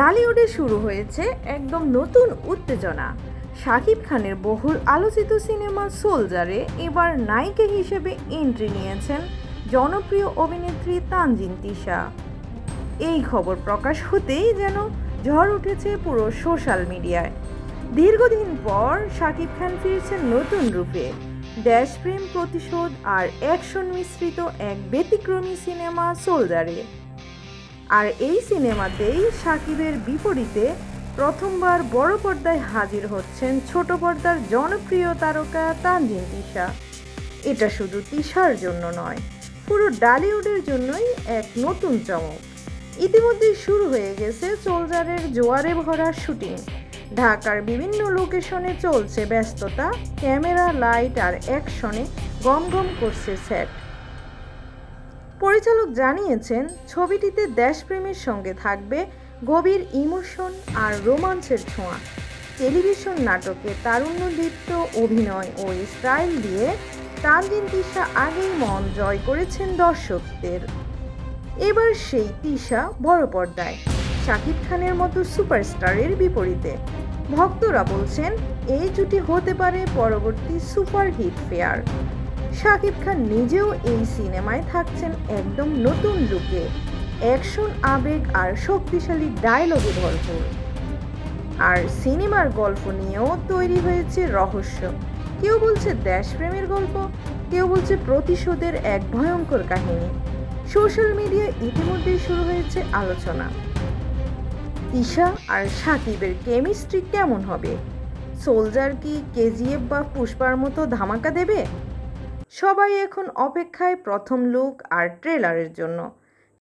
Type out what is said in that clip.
ডালিউডে শুরু হয়েছে একদম নতুন উত্তেজনা। শাকিব খানের বহুল আলোচিত সিনেমা সোলজারে এবার নায়িকা হিসেবে এন্ট্রি নিয়েছেন জনপ্রিয় অভিনেত্রী তানজিন তিশা। এই খবর প্রকাশ হতেই যেন ঝড় উঠেছে পুরো সোশ্যাল মিডিয়ায়। দীর্ঘদিন পর শাকিব খান ফিরছেন নতুন রূপে। দেশপ্রেম প্রতিশোধ আর অ্যাকশন মিশ্রিত এক ব্যতিক্রমী সিনেমা সোলজারে। আর এই সিনেমাতেই সাকিবের বিপরীতে প্রথমবার বড় পর্দায় হাজির হচ্ছেন ছোট পর্দার জনপ্রিয় তারকা তানজিন তিশা। এটা শুধু তিশার জন্য নয়, পুরো ডালিউডের জন্যই এক নতুন চমক। ইতিমধ্যেই শুরু হয়ে গেছে চোলজারের জোয়ারে ভরা শুটিং। ঢাকার বিভিন্ন লোকেশনে চলছে ব্যস্ততা, ক্যামেরা, লাইট আর অ্যাকশনে গম গম করছে সেট পরিচালক জানিয়েছেন, ছবিটিতে দেশপ্রেমের সঙ্গে থাকবে গভীর ইমোশন আর রোমাঞ্চের ছোঁয়া। টেলিভিশন নাটকে তারুণ্যদীপ্ত অভিনয় ও স্টাইল দিয়ে তানজিন তিশা আগেই মন জয় করেছেন দর্শকদের। এবার সেই তিশা বড় পর্দায়। শাকিব খানের মতো সুপারস্টারের বিপরীতে। ভক্তরা বলছেন, এই জুটি হতে পারে পরবর্তী সুপারহিট ফেয়ার। শাকিব খান নিজেও এই সিনেমায় থাকছেন একদম নতুন লুকে। অ্যাকশন, আবেগ আর শক্তিশালী ডায়লগে ভরপুর। আর সিনেমার গল্প নিয়েও তৈরি হয়েছে রহস্য। কেউ বলছে দেশপ্রেমের গল্প, কেউ বলছে প্রতিশোধের এক ভয়ঙ্কর কাহিনী। সোশ্যাল মিডিয়ায় ইতিমধ্যেই শুরু হয়েছে আলোচনা। তিশা আর সাকিবের কেমিস্ট্রি কেমন হবে? সোলজার কি কেজিএফ বা পুষ্পার মতো ধামাকা দেবে? সবাই এখন অপেক্ষায় প্রথম লুক আর ট্রেলারের জন্য।